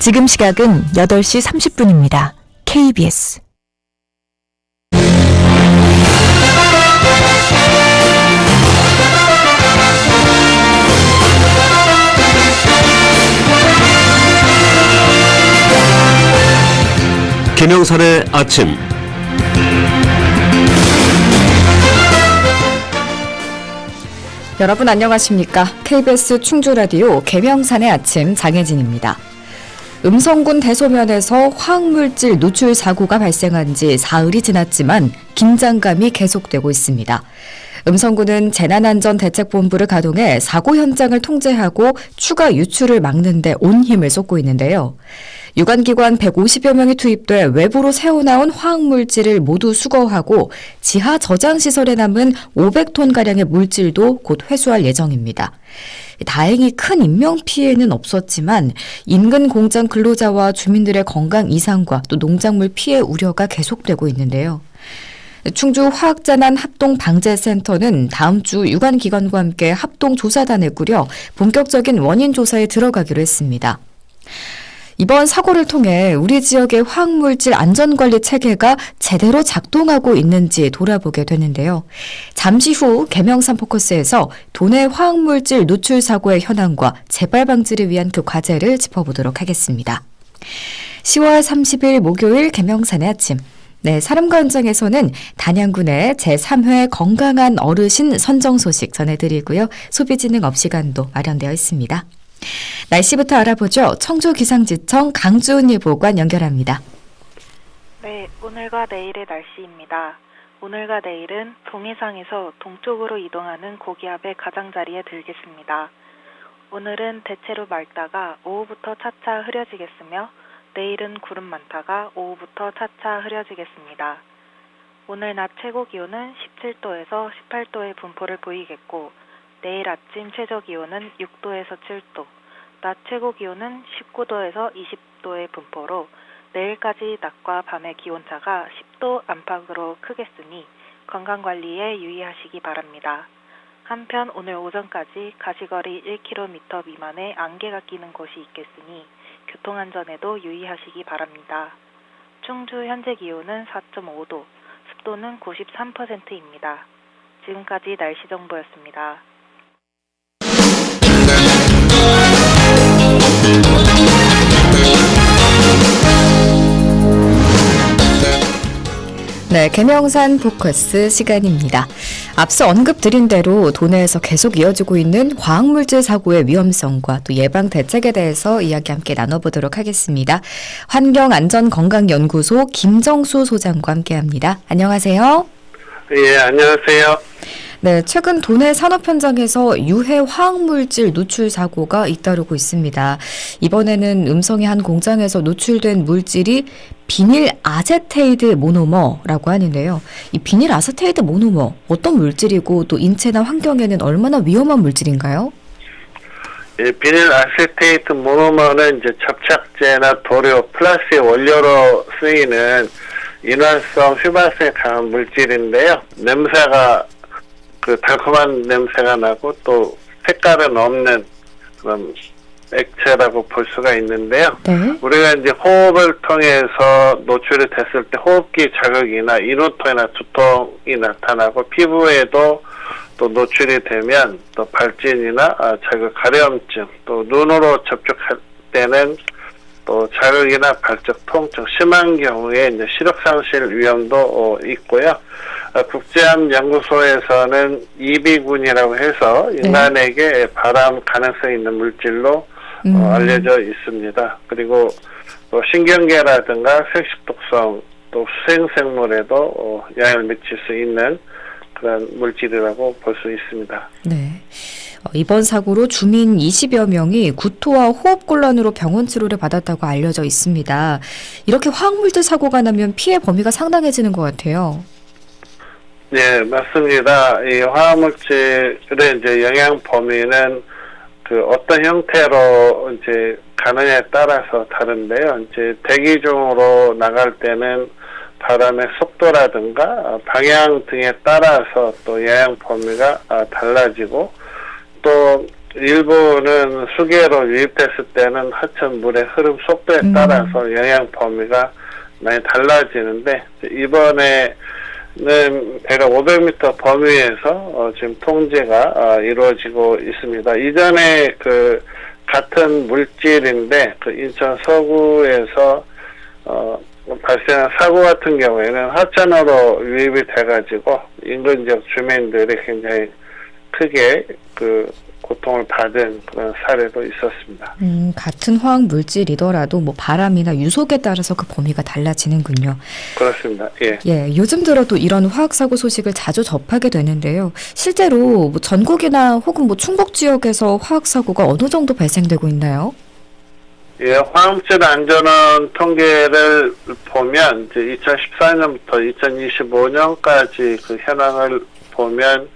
지금 시각은 8시 30분입니다. KBS 김영선의 아침 여러분 안녕하십니까? KBS 충주 라디오 개명산의 아침 장혜진입니다. 음성군 대소면에서 화학물질 노출 사고가 발생한 지 사흘이 지났지만 긴장감이 계속되고 있습니다. 음성군은 재난안전대책본부를 가동해 사고 현장을 통제하고 추가 유출을 막는 데 온 힘을 쏟고 있는데요. 유관기관 150여 명이 투입돼 외부로 새어나온 화학물질을 모두 수거하고 지하 저장시설에 남은 500톤가량의 물질도 곧 회수할 예정입니다. 다행히 큰 인명피해는 없었지만 인근 공장 근로자와 주민들의 건강 이상과 또 농작물 피해 우려가 계속되고 있는데요. 충주 화학재난 합동방재센터는 다음 주 유관기관과 함께 합동조사단을 꾸려 본격적인 원인 조사에 들어가기로 했습니다. 이번 사고를 통해 우리 지역의 화학물질 안전관리 체계가 제대로 작동하고 있는지 돌아보게 되는데요. 잠시 후 개명산 포커스에서 도내 화학물질 노출 사고의 현황과 재발 방지를 위한 그 과제를 짚어보도록 하겠습니다. 10월 30일 목요일 개명산의 아침. 네, 사람과 현장에서는 단양군의 제3회 건강한 어르신 선정 소식 전해드리고요. 소비진흥업 시간도 마련되어 있습니다. 날씨부터 알아보죠. 청주기상지청 강주은 예보관 연결합니다. 네, 오늘과 내일의 날씨입니다. 오늘과 내일은 동해상에서 동쪽으로 이동하는 고기압의 가장자리에 들겠습니다. 오늘은 대체로 맑다가 오후부터 차차 흐려지겠으며 내일은 구름 많다가 오후부터 차차 흐려지겠습니다. 오늘 낮 최고 기온은 17도에서 18도의 분포를 보이겠고 내일 아침 최저 기온은 6도에서 7도, 낮 최고 기온은 19도에서 20도의 분포로 내일까지 낮과 밤의 기온차가 10도 안팎으로 크겠으니 건강관리에 유의하시기 바랍니다. 한편 오늘 오전까지 가시거리 1km 미만의 안개가 끼는 곳이 있겠으니 교통안전에도 유의하시기 바랍니다. 충주 현재 기온은 4.5도, 습도는 93%입니다. 지금까지 날씨 정보였습니다. 네, 개명산 포커스 시간입니다. 앞서 언급드린 대로 도내에서 계속 이어지고 있는 화학물질 사고의 위험성과 또 예방 대책에 대해서 이야기 함께 나눠보도록 하겠습니다. 환경안전건강연구소 김정수 소장과 함께합니다. 안녕하세요. 예, 안녕하세요. 네, 최근 도내 산업 현장에서 유해 화학물질 노출 사고가 잇따르고 있습니다. 이번에는 음성의 한 공장에서 노출된 물질이 비닐 아세테이드 모노머라고 하는데요. 이 비닐 아세테이드 모노머 어떤 물질이고 또 인체나 환경에는 얼마나 위험한 물질인가요? 예, 비닐 아세테이트 모노머는 이제 접착제나 도료, 플라스틱 원료로 쓰이는 인화성, 휘발성이 강한 물질인데요. 냄새가 그 달콤한 냄새가 나고 또 색깔은 없는 그런 액체라고 볼 수가 있는데요. 네. 우리가 이제 호흡을 통해서 노출이 됐을 때 호흡기 자극이나 인후통이나 두통이 나타나고 피부에도 또 노출이 되면 또 발진이나 아, 자극 가려움증 또 눈으로 접촉할 때는 또 자극이나 발적 통증 심한 경우에 이제 시력 상실 위험도 어, 있고요. 아, 국제암 연구소에서는 이비군이라고 해서 인간에게 발암 가능성 있는 물질로 음. 어, 알려져 있습니다. 그리고 또 신경계라든가 생식독성 또 수생생물에도 어, 영향을 미칠 수 있는 그런 물질이라고 볼 수 있습니다. 네. 어, 이번 사고로 주민 20여 명이 구토와 호흡곤란으로 병원 치료를 받았다고 알려져 있습니다. 이렇게 화학물질 사고가 나면 피해 범위가 상당해지는 것 같아요. 네, 맞습니다. 이 화학물질의 이제 영향 범위는 그 어떤 형태로 이제 가느냐에 따라서 다른데요. 이제 대기 중으로 나갈 때는 바람의 속도라든가 방향 등에 따라서 또 영향 범위가 아, 달라지고 또 일부는 수계로 유입됐을 때는 하천 물의 흐름 속도에 음. 따라서 영향 범위가 많이 달라지는데 이번에는 대략 500m 범위에서 어, 지금 통제가 어, 이루어지고 있습니다. 이전에 그 같은 물질인데 그 인천 서구에서 어, 발생한 사고 같은 경우에는 하천으로 유입이 돼가지고 인근 지역 주민들이 굉장히 크게 그 고통을 받은 그런 사례도 있었습니다. 음, 같은 화학 물질이더라도 뭐 바람이나 유속에 따라서 그 범위가 달라지는군요. 그렇습니다. 예. 예, 요즘 들어 또 이런 화학 사고 소식을 자주 접하게 되는데요. 실제로 뭐 전국이나 혹은 뭐 충북 지역에서 화학 사고가 어느 정도 발생되고 있나요? 예, 화학물 안전원 통계를 보면 이제 2014년부터 2025년까지 그 현황을 보면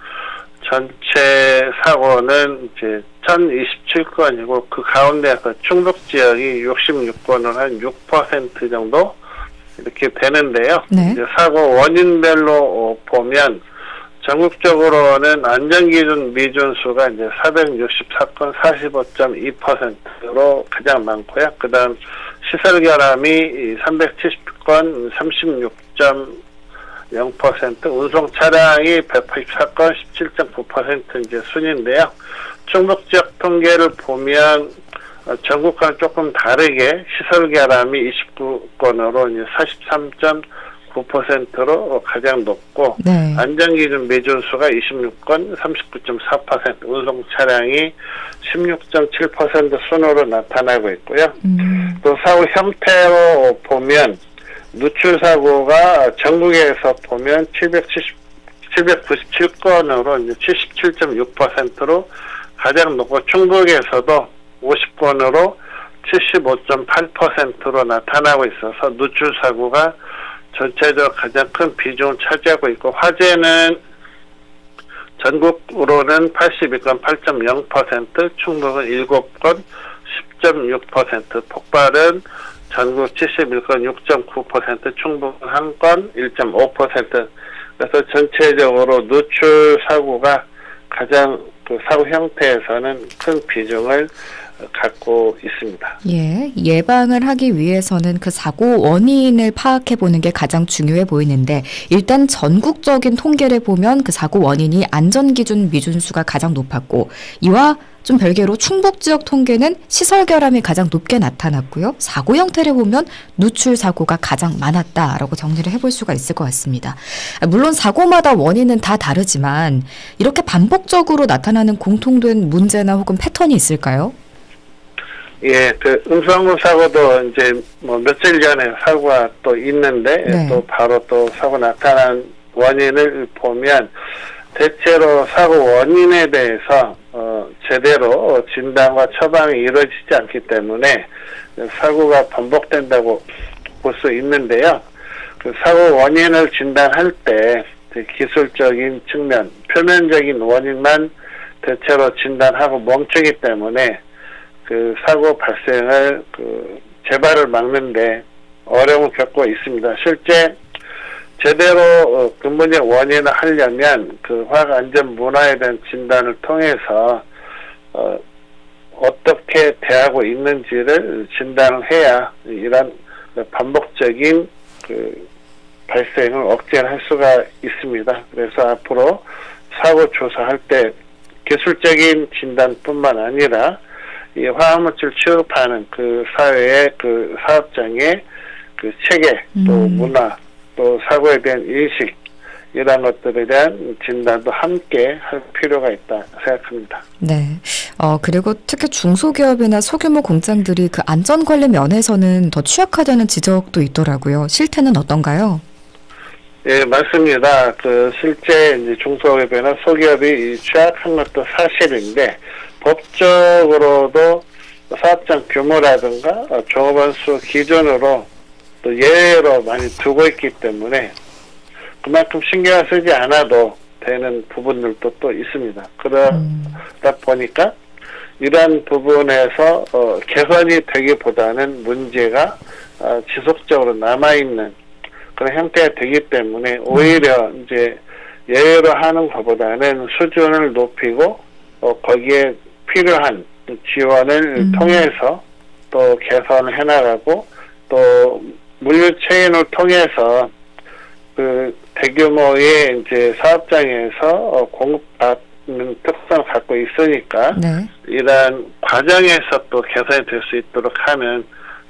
전체 사고는 이제 1027건이고 그 가운데 그 충북 지역이 66건을 한6% 정도 이렇게 되는데요. 네. 이제 사고 원인별로 어, 보면 전국적으로는 안전기준 미준수가 이제 464건 45.2%로 가장 많고요. 그 다음 시설 결함이 370건 36.0%, 운송 차량이 184건 17.9% 이제 순인데요. 충북 지역 통계를 보면 어, 전국과는 조금 다르게 시설 결함이 29건으로 이제 43.9%로 가장 높고 네. 안전기준 미준수가 26건 39.4% 운송 차량이 16.7% 순으로 나타나고 있고요. 음, 또 사고 형태로 보면 누출 사고가 전국에서 보면 770 797건으로 이제 77.6%로 가장 높고 충북에서도 50건으로 75.8%로 나타나고 있어서 누출 사고가 전체적으로 가장 큰 비중을 차지하고 있고 화재는 전국으로는 82건 8.0%, 충북은 7건 10.6%, 폭발은 전국 71건 6.9%, 충북은 1건 1.5%. 그래서 전체적으로 누출 사고가 가장 그 사고 형태에서는 큰 비중을 갖고 있습니다. 예, 예방을 하기 위해서는 그 사고 원인을 파악해 보는 게 가장 중요해 보이는데 일단 전국적인 통계를 보면 그 사고 원인이 안전 기준 미준수가 가장 높았고 이와 좀 별개로 충북 지역 통계는 시설 결함이 가장 높게 나타났고요. 사고 형태를 보면 누출 사고가 가장 많았다라고 정리를 해볼 수가 있을 것 같습니다. 아, 물론 사고마다 원인은 다 다르지만 이렇게 반복적으로 나타나는 공통된 문제나 혹은 패턴이 있을까요? 예, 그 음성구 사고도 이제 뭐 며칠 전에 사고가 또 있는데 네. 또 바로 또 사고 나타난 원인을 보면 대체로 사고 원인에 대해서 어 제대로 진단과 처방이 이루어지지 않기 때문에 사고가 반복된다고 볼 수 있는데요. 그 사고 원인을 진단할 때 기술적인 측면, 표면적인 원인만 대체로 진단하고 멈추기 때문에 그 사고 발생을 그 재발을 막는데 어려움을 겪고 있습니다. 실제 제대로 어, 근본적 원인을 하려면 그 화학 안전 문화에 대한 진단을 통해서 어, 어떻게 대하고 있는지를 진단을 해야 이런 반복적인 그 발생을 억제할 수가 있습니다. 그래서 앞으로 사고 조사할 때 기술적인 진단뿐만 아니라 이 화학물질 취급하는 그 사회의 그 사업장의 그 체계 또 음. 문화 또 사고에 대한 인식 이런 것들에 대한 진단도 함께 할 필요가 있다 생각합니다. 네. 어, 그리고 특히 중소기업이나 소규모 공장들이 그 안전 관리 면에서는 더 취약하다는 지적도 있더라고요. 실태는 어떤가요? 예, 맞습니다. 그 실제 이제 중소기업이나 소기업이 이 취약한 것도 사실인데 법적으로도 사업장 규모라든가 어, 종업원 수 기준으로 또 예외로 많이 두고 있기 때문에 그만큼 신경을 쓰지 않아도 되는 부분들도 또 있습니다. 그러다 음, 보니까 이러한 부분에서 어, 개선이 되기보다는 문제가 어, 지속적으로 남아있는 그런 형태가 되기 때문에 오히려 이제 예외로 하는 것보다는 수준을 높이고 어, 거기에 필요한 지원을 음. 통해서 또 개선을 해나가고 또 물류 체인을 통해서 그 대규모의 이제 사업장에서 어, 공급받는 특성을 갖고 있으니까 네. 이러한 과정에서 또 개선이 될 수 있도록 하는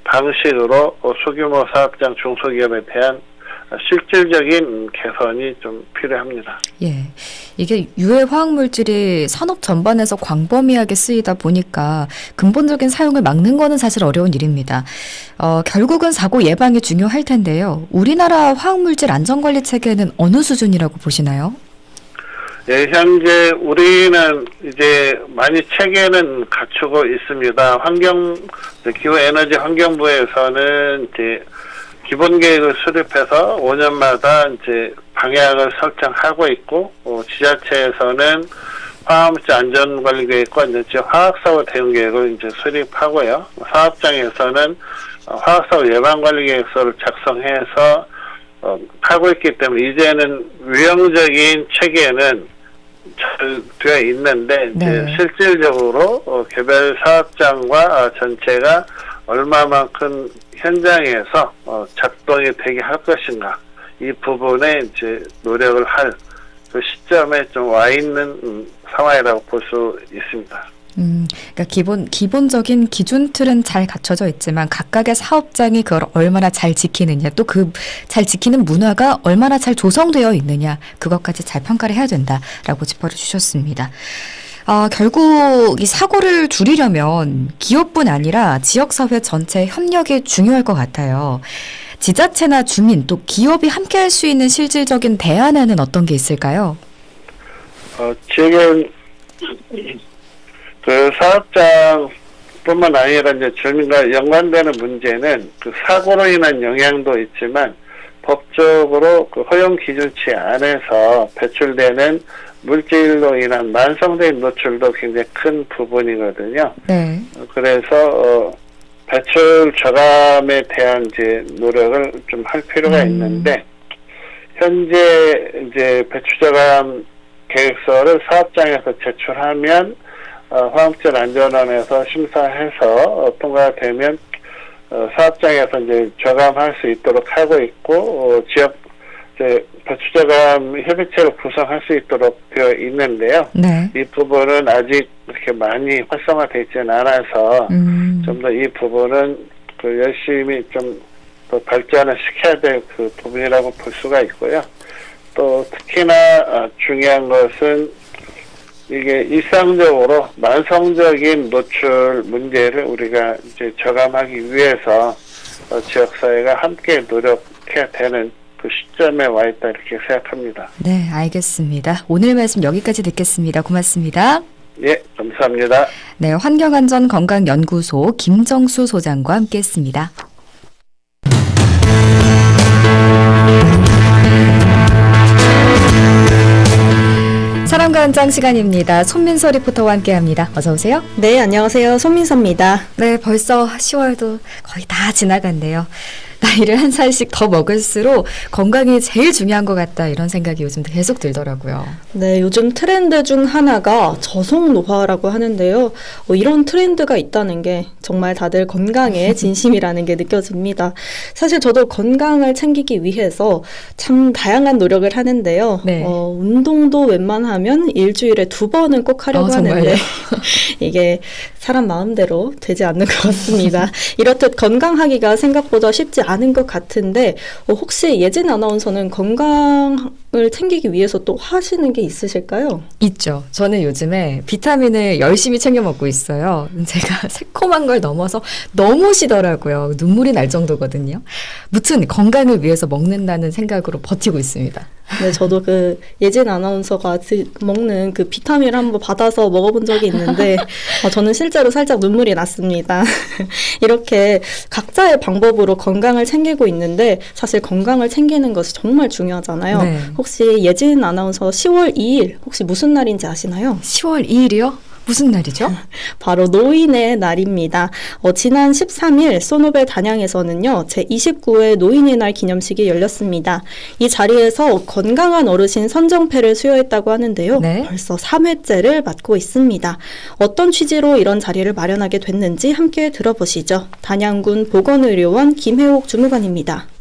방식으로 어, 소규모 사업장 중소기업에 대한 어, 실질적인 개선이 좀 필요합니다. 예. 이게 유해 화학 물질이 산업 전반에서 광범위하게 쓰이다 보니까 근본적인 사용을 막는 거는 사실 어려운 일입니다. 어, 결국은 사고 예방이 중요할 텐데요. 우리나라 화학 물질 안전 관리 체계는 어느 수준이라고 보시나요? 예, 현재 우리는 이제 많이 체계는 갖추고 있습니다. 환경, 기후 에너지 환경부에서는 이제 기본 계획을 수립해서 5년마다 이제 방향을 설정하고 있고, 어, 지자체에서는 화학물질 안전관리 계획과 이제 화학사고 대응 계획을 이제 수립하고요. 사업장에서는 어, 화학사고 예방관리 계획서를 작성해서 어, 하고 있기 때문에 이제는 위험적인 체계는 잘 되어 있는데 이제 네. 실질적으로 어, 개별 사업장과 어, 전체가 얼마만큼 현장에서 어, 작동이 되게 할 것인가 이 부분에 이제 노력을 할 그 시점에 좀 와 있는 음, 상황이라고 볼 수 있습니다. 음, 그러니까 기본 기본적인 기준 틀은 잘 갖춰져 있지만 각각의 사업장이 그걸 얼마나 잘 지키느냐, 또 그 잘 지키는 문화가 얼마나 잘 조성되어 있느냐, 그것까지 잘 평가를 해야 된다라고 짚어를 주셨습니다. 아, 결국 이 사고를 줄이려면 기업뿐 아니라 지역사회 전체 협력이 중요할 것 같아요. 지자체나 주민 또 기업이 함께 할 수 있는 실질적인 대안에는 어떤 게 있을까요? 어, 지금 그 사업장뿐만 아니라 이제 주민과 연관되는 문제는 그 사고로 인한 영향도 있지만 법적으로 그 허용 기준치 안에서 배출되는 물질로 인한 만성적인 노출도 굉장히 큰 부분이거든요. 네. 어, 그래서 어, 배출 저감에 대한 이제 노력을 좀 할 필요가 음. 있는데 현재 이제 배출 저감 계획서를 사업장에서 제출하면 어, 화학질 안전원에서 심사해서 어, 통과되면 어, 사업장에서 이제 저감할 수 있도록 하고 있고 어, 지역 이제 저감 협의체를 구성할 수 있도록 되어 있는데요. 네. 이 부분은 아직 그렇게 많이 활성화되어 있지는 않아서 음. 좀더 이 부분은 그 열심히 좀 더 발전을 시켜야 될 그 부분이라고 볼 수가 있고요. 또 특히나 어, 중요한 것은 이게 일상적으로 만성적인 노출 문제를 우리가 이제 저감하기 위해서 어, 지역사회가 함께 노력해야 되는 그 시점에 와 있다 이렇게 생각합니다. 네, 알겠습니다. 오늘 말씀 여기까지 듣겠습니다. 고맙습니다. 예, 감사합니다. 네, 환경안전건강연구소 김정수 소장과 함께했습니다. 사람과 현장 시간입니다. 손민서 리포터와 함께합니다. 어서 오세요. 네, 안녕하세요. 손민서입니다. 네, 벌써 10월도 거의 다 지나갔네요. 나이를 한 살씩 더 먹을수록 건강이 제일 중요한 것 같다 이런 생각이 요즘 계속 들더라고요. 네, 요즘 트렌드 중 하나가 저속 노화라고 하는데요. 어, 이런 트렌드가 있다는 게 정말 다들 건강에 진심이라는 게 느껴집니다. 사실 저도 건강을 챙기기 위해서 참 다양한 노력을 하는데요. 네. 어, 운동도 웬만하면 일주일에 두 번은 꼭 하려고 어? 하는데 이게 사람 마음대로 되지 않는 것 같습니다. 이렇듯 건강하기가 생각보다 쉽지 않은 것 같은데 어, 혹시 예진 아나운서는 건강을 챙기기 위해서 또 하시는 게 있으실까요? 있죠. 저는 요즘에 비타민을 열심히 챙겨 먹고 있어요. 제가 새콤한 걸 넘어서 너무 시더라고요. 눈물이 날 정도거든요. 무튼 건강을 위해서 먹는다는 생각으로 버티고 있습니다. 네, 저도 그 예진 아나운서가 드- 먹는 그 비타민을 한번 받아서 먹어본 적이 있는데 어, 저는 실제로 살짝 눈물이 났습니다. 이렇게 각자의 방법으로 건강을 챙기고 있는데 사실 건강을 챙기는 것이 정말 중요하잖아요. 네. 혹시 예진 아나운서 10월 2일 혹시 무슨 날인지 아시나요? 10월 2일이요? 무슨 날이죠? 바로 노인의 날입니다. 어, 지난 13일 소노벨 단양에서는요, 제29회 노인의 날 기념식이 열렸습니다. 이 자리에서 건강한 어르신 선정패를 수여했다고 하는데요. 네. 벌써 3회째를 맡고 있습니다. 어떤 취지로 이런 자리를 마련하게 됐는지 함께 들어보시죠. 단양군 보건의료원 김혜옥 주무관입니다.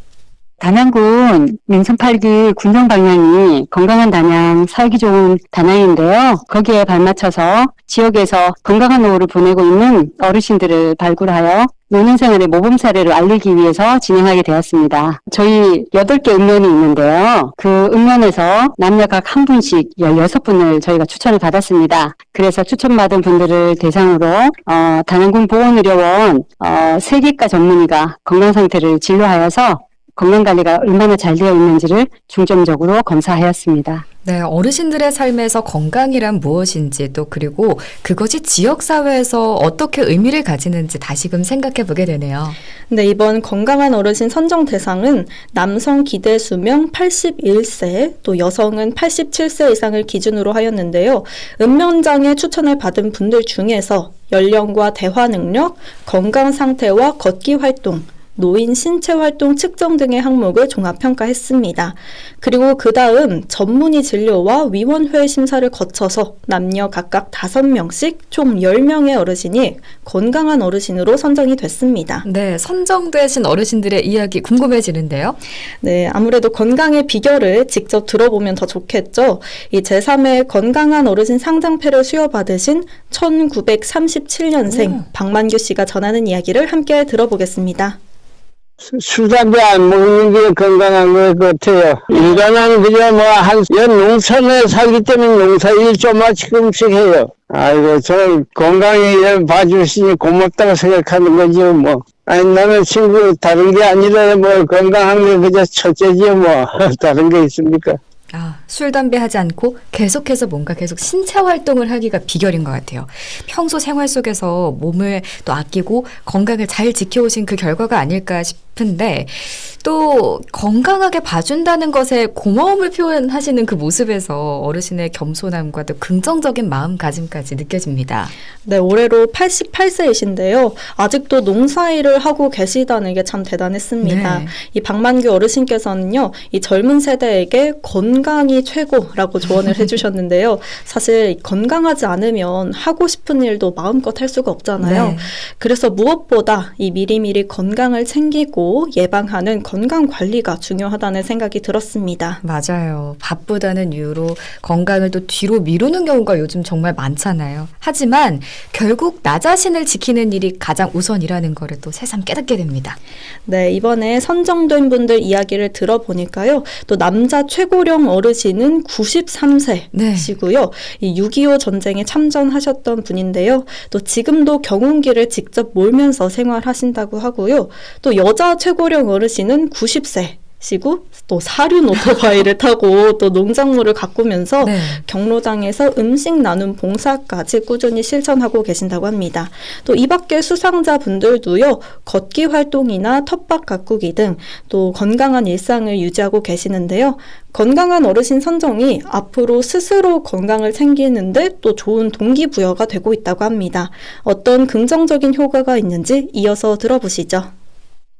단양군 민선 8기 군정 방향이 건강한 단양, 살기 좋은 단양인데요. 거기에 발맞춰서 지역에서 건강한 노후를 보내고 있는 어르신들을 발굴하여 노년 생활의 모범 사례를 알리기 위해서 진행하게 되었습니다. 저희 8개 읍면이 있는데요. 그 읍면에서 남녀 각 한 분씩 16분을 저희가 추천을 받았습니다. 그래서 추천받은 분들을 대상으로 어, 단양군 보건의료원 어, 세계과 전문의가 건강 상태를 진료하여서 건강 관리가 얼마나 잘 되어 있는지를 중점적으로 검사하였습니다. 네, 어르신들의 삶에서 건강이란 무엇인지 또 그리고 그것이 지역 사회에서 어떻게 의미를 가지는지 다시금 생각해 보게 되네요. 네, 이번 건강한 어르신 선정 대상은 남성 기대 수명 81세, 또 여성은 87세 이상을 기준으로 하였는데요. 읍면장에 추천을 받은 분들 중에서 연령과 대화 능력, 건강 상태와 걷기 활동, 노인 신체 활동 측정 등의 항목을 종합 평가했습니다. 그리고 그 다음 전문의 진료와 위원회 심사를 거쳐서 남녀 각각 5명씩 총 10명의 어르신이 건강한 어르신으로 선정이 됐습니다. 네, 선정되신 어르신들의 이야기 궁금해지는데요. 네, 아무래도 건강의 비결을 직접 들어보면 더 좋겠죠. 이 제3회 건강한 어르신 상장패를 수여받으신 1937년생 박만규 씨가 전하는 이야기를 함께 들어보겠습니다. 술, 담배 안 먹는 게 건강한 것 같아요. 인간은 그냥 뭐, 한, 연 농촌에 살기 때문에 농사 일 조금씩씩 해요. 아이고, 저는 건강히 봐주시니 고맙다고 생각하는 거죠, 뭐. 아니, 나는 친구 다른 게 아니라 뭐, 건강한 게 그저 첫째지요, 뭐. 다른 게 있습니까? 아, 술, 담배 하지 않고 계속해서 뭔가 계속 신체 활동을 하기가 비결인 것 같아요. 평소 생활 속에서 몸을 또 아끼고 건강을 잘 지켜오신 그 결과가 아닐까 싶은데 또 건강하게 봐준다는 것에 고마움을 표현하시는 그 모습에서 어르신의 겸손함과 또 긍정적인 마음가짐까지 느껴집니다. 네, 올해로 88세이신데요. 아직도 농사일을 하고 계시다는 게 참 대단했습니다. 네. 이 박만규 어르신께서는요, 이 젊은 세대에게 건 강이 최고라고 조언을 해주셨는데요. 사실 건강하지 않으면 하고 싶은 일도 마음껏 할 수가 없잖아요. 네. 그래서 무엇보다 이 미리미리 건강을 챙기고 예방하는 건강 관리가 중요하다는 생각이 들었습니다. 맞아요. 바쁘다는 이유로 건강을 또 뒤로 미루는 경우가 요즘 정말 많잖아요. 하지만 결국 나 자신을 지키는 일이 가장 우선이라는 거를 또 새삼 깨닫게 됩니다. 네, 이번에 선정된 분들 이야기를 들어보니까요. 또 남자 최고령 어르신은 93세시고요. 이6.25 전쟁에 참전하셨던 분인데요. 또 지금도 경운기를 직접 몰면서 생활하신다고 하고요. 또 여자 최고령 어르신은 90세. 시고 또 사륜 오토바이를 타고 또 농작물을 가꾸면서 네. 경로당에서 음식 나눔 봉사까지 꾸준히 실천하고 계신다고 합니다. 또 이 밖에 수상자 분들도요, 걷기 활동이나 텃밭 가꾸기 등 또 건강한 일상을 유지하고 계시는데요. 건강한 어르신 선정이 앞으로 스스로 건강을 챙기는데 또 좋은 동기부여가 되고 있다고 합니다. 어떤 긍정적인 효과가 있는지 이어서 들어보시죠.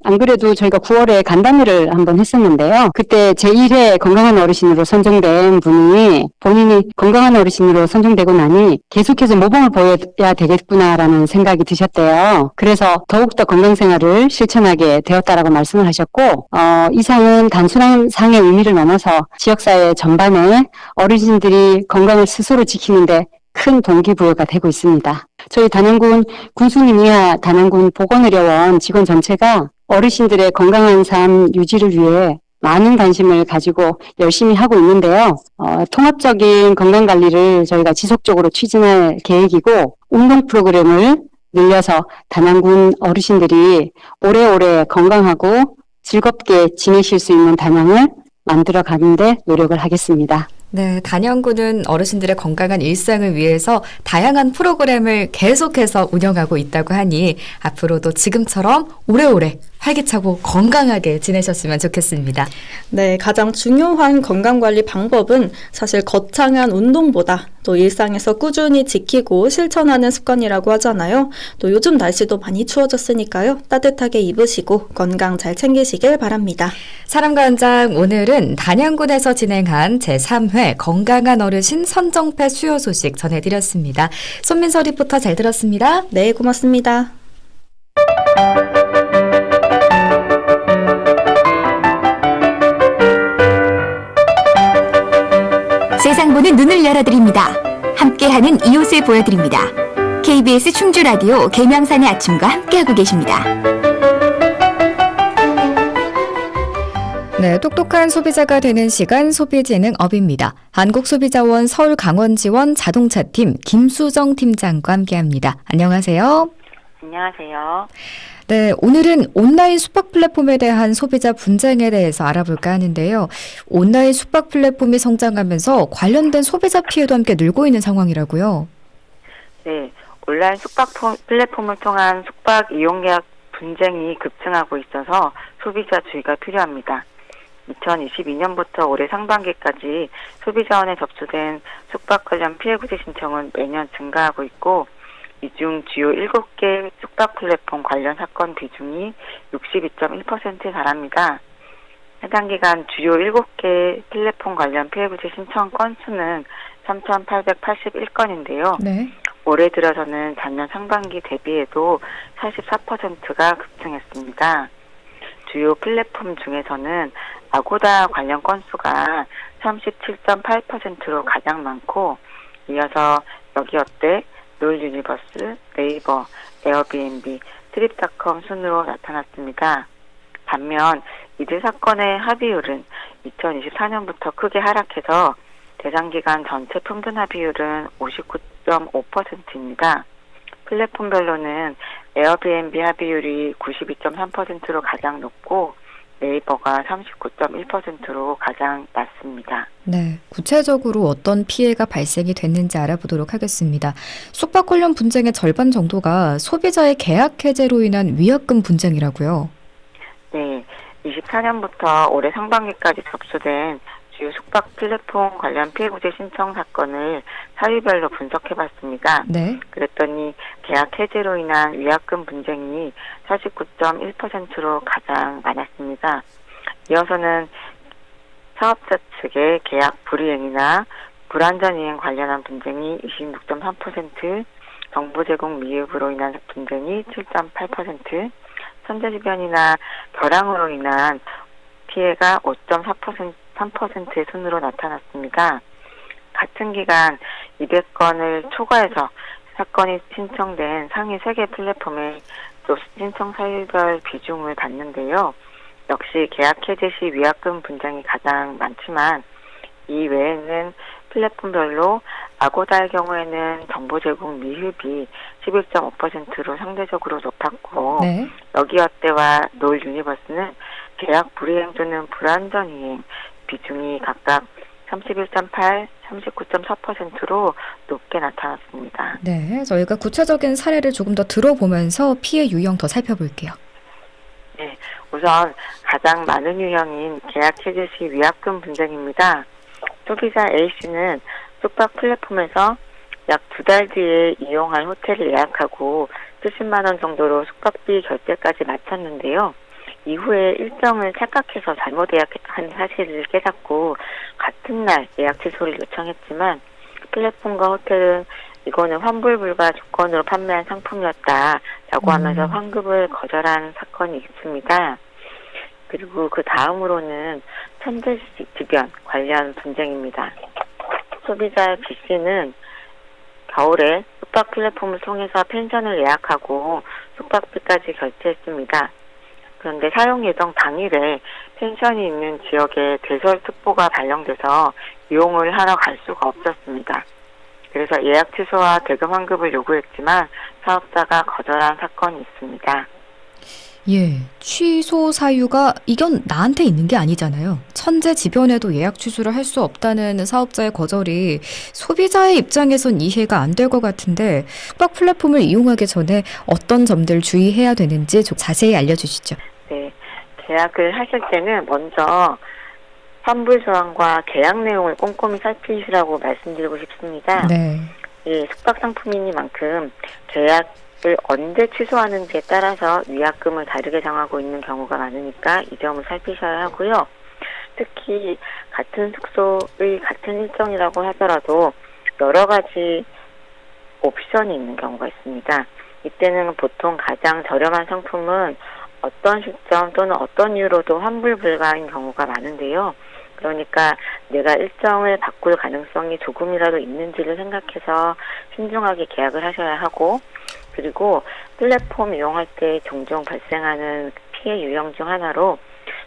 안 그래도 저희가 9월에 간담회를 한번 했었는데요. 그때 제1회 건강한 어르신으로 선정된 분이 본인이 건강한 어르신으로 선정되고 나니 계속해서 모범을 보여야 되겠구나라는 생각이 드셨대요. 그래서 더욱더 건강 생활을 실천하게 되었다라고 말씀을 하셨고, 어, 이 상은 단순한 상의 의미를 넘어서 지역사회 전반에 어르신들이 건강을 스스로 지키는데 큰 동기부여가 되고 있습니다. 저희 단양군 군수님 이하 단양군 보건의료원 직원 전체가 어르신들의 건강한 삶 유지를 위해 많은 관심을 가지고 열심히 하고 있는데요. 어, 통합적인 건강 관리를 저희가 지속적으로 추진할 계획이고 운동 프로그램을 늘려서 단양군 어르신들이 오래오래 건강하고 즐겁게 지내실 수 있는 단양을 만들어 가는데 노력을 하겠습니다. 네, 단양구는 어르신들의 건강한 일상을 위해서 다양한 프로그램을 계속해서 운영하고 있다고 하니 앞으로도 지금처럼 오래오래 활기차고 건강하게 지내셨으면 좋겠습니다. 네, 가장 중요한 건강관리 방법은 사실 거창한 운동보다 또 일상에서 꾸준히 지키고 실천하는 습관이라고 하잖아요. 또 요즘 날씨도 많이 추워졌으니까요. 따뜻하게 입으시고 건강 잘 챙기시길 바랍니다. 사람과 현장 오늘은 단양군에서 진행한 제3회 건강한 어르신 선정패 수요 소식 전해드렸습니다. 손민서 리포터 잘 들었습니다. 네, 고맙습니다. 세상 보는 눈을 열어드립니다. 함께하는 이웃을 보여드립니다. KBS 충주 라디오 계명산의 아침과 함께하고 계십니다. 네, 똑똑한 소비자가 되는 시간 소비재능 업입니다. 한국소비자원 서울 강원지원 자동차팀 김수정 팀장과 함께합니다. 안녕하세요. 안녕하세요. 네, 오늘은 온라인 숙박 플랫폼에 대한 소비자 분쟁에 대해서 알아볼까 하는데요. 온라인 숙박 플랫폼이 성장하면서 관련된 소비자 피해도 함께 늘고 있는 상황이라고요. 네, 온라인 숙박 포- 플랫폼을 통한 숙박 이용 예약 분쟁이 급증하고 있어서 소비자 주의가 필요합니다. 2022년부터 올해 상반기까지 소비자원에 접수된 숙박 관련 피해 구제 신청은 매년 증가하고 있고 이 중 주요 7개 숙박 플랫폼 관련 사건 비중이 62.1%에 달합니다. 해당 기간 주요 7개 플랫폼 관련 피해 구제 신청 건수는 3,881건인데요. 네. 올해 들어서는 작년 상반기 대비해도 44%가 급증했습니다. 주요 플랫폼 중에서는 아고다 관련 건수가 37.8%로 가장 많고 이어서 여기어때, 롤유니버스, 네이버, 에어비앤비, 트립닷컴 순으로 나타났습니다. 반면 이들 사건의 합의율은 2024년부터 크게 하락해서 대상 기간 전체 평균 합의율은 59.5%입니다. 플랫폼별로는 에어비앤비 합의율이 92.3%로 가장 높고 네이버가 39.1%로 가장 낮습니다. 네, 구체적으로 어떤 피해가 발생이 됐는지 알아보도록 하겠습니다. 숙박 관련 분쟁의 절반 정도가 소비자의 계약 해제로 인한 위약금 분쟁이라고요. 네, 24년부터 올해 상반기까지 접수된 주요 숙박 플랫폼 관련 피해 구제 신청 사건을 사유별로 분석해 봤습니다. 네. 그랬더니 계약 해제로 인한 위약금 분쟁이 49.1%로 가장 많았습니다. 이어서는 사업자 측의 계약 불이행이나 불안전 이행 관련한 분쟁이 26.3%, 정보 제공 미흡으로 인한 분쟁이 7.8%, 선제지변이나 결항으로 인한 피해가 5.4% 3%의 순으로 나타났습니다. 같은 기간 200건을 초과해서 사건이 신청된 상위 3개 플랫폼의 또 신청 사유별 비중을 봤는데요. 역시 계약 해제 시 위약금 분쟁이 가장 많지만 이 외에는 플랫폼별로 아고다의 경우에는 정보 제공 미흡이 11.5%로 상대적으로 높았고 네. 여기어때와 노을 유니버스는 계약 불이행 또는 불안전 이행 비중이 각각 31.8, 39.4%로 높게 나타났습니다. 네, 저희가 구체적인 사례를 조금 더 들어보면서 피해 유형 더 살펴볼게요. 네, 우선 가장 많은 유형인 계약 해제 시 위약금 분쟁입니다. 소비자 A씨는 숙박 플랫폼에서 약 두 달 뒤에 이용할 호텔을 예약하고 수십만 원 정도로 숙박비 결제까지 마쳤는데요. 이후에 일정을 착각해서 잘못 예약한 사실을 깨닫고 같은 날 예약 취소를 요청했지만 플랫폼과 호텔은 이거는 환불 불가 조건으로 판매한 상품이었다라고 음. 하면서 환급을 거절한 사건이 있습니다. 그리고 그 다음으로는 천재지변 관련 분쟁입니다. 소비자 B 씨는 겨울에 숙박 플랫폼을 통해서 펜션을 예약하고 숙박비까지 결제했습니다. 그런데 사용 예정 당일에 펜션이 있는 지역에 대설특보가 발령돼서 이용을 하러 갈 수가 없었습니다. 그래서 예약 취소와 대금 환급을 요구했지만 사업자가 거절한 사건이 있습니다. 예, 취소 사유가 이건 나한테 있는 게 아니잖아요. 천재지변에도 예약 취소를 할 수 없다는 사업자의 거절이 소비자의 입장에선 이해가 안 될 것 같은데 숙박 플랫폼을 이용하기 전에 어떤 점들 주의해야 되는지 좀 자세히 알려주시죠. 네, 계약을 하실 때는 먼저 환불 조항과 계약 내용을 꼼꼼히 살피시라고 말씀드리고 싶습니다. 네. 이 숙박 상품이니만큼 계약을 언제 취소하는지에 따라서 위약금을 다르게 정하고 있는 경우가 많으니까 이 점을 살피셔야 하고요. 특히 같은 숙소의 같은 일정이라고 하더라도 여러 가지 옵션이 있는 경우가 있습니다. 이때는 보통 가장 저렴한 상품은 어떤 시점 또는 어떤 이유로도 환불 불가인 경우가 많은데요. 그러니까 내가 일정을 바꿀 가능성이 조금이라도 있는지를 생각해서 신중하게 계약을 하셔야 하고 그리고 플랫폼 이용할 때 종종 발생하는 피해 유형 중 하나로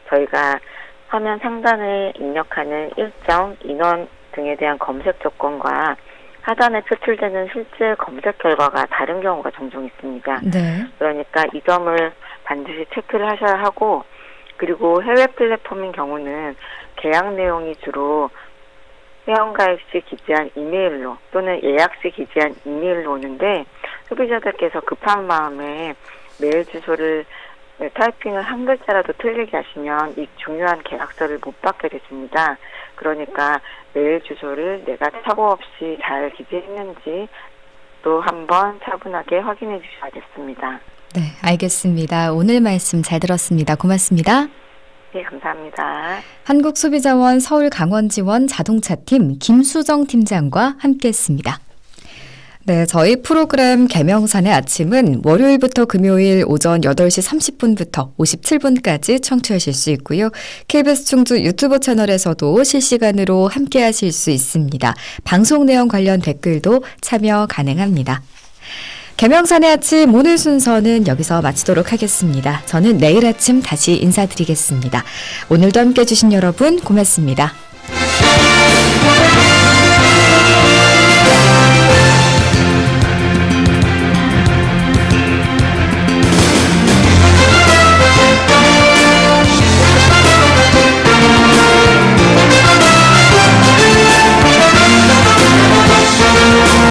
저희가 화면 상단에 입력하는 일정, 인원 등에 대한 검색 조건과 하단에 표출되는 실제 검색 결과가 다른 경우가 종종 있습니다. 네. 그러니까 이 점을 반드시 체크를 하셔야 하고 그리고 해외 플랫폼인 경우는 계약 내용이 주로 회원가입 시 기재한 이메일로 또는 예약 시 기재한 이메일로 오는데 소비자들께서 급한 마음에 메일 주소를 네, 타이핑을 한 글자라도 틀리게 하시면 이 중요한 계약서를 못 받게 되십니다. 그러니까 메일 주소를 내가 착오 없이 잘 기재했는지 또 한번 차분하게 확인해 주셔야겠습니다. 네, 알겠습니다. 오늘 말씀 잘 들었습니다. 고맙습니다. 네, 감사합니다. 한국소비자원 서울 강원지원 자동차팀 김수정 팀장과 함께했습니다. 네, 저희 프로그램 개명산의 아침은 월요일부터 금요일 오전 8시 30분부터 57분까지 청취하실 수 있고요. KBS 충주 유튜브 채널에서도 실시간으로 함께 하실 수 있습니다. 방송 내용 관련 댓글도 참여 가능합니다. 개명산의 아침 오늘 순서는 여기서 마치도록 하겠습니다. 저는 내일 아침 다시 인사드리겠습니다. 오늘도 함께 해주신 여러분 고맙습니다.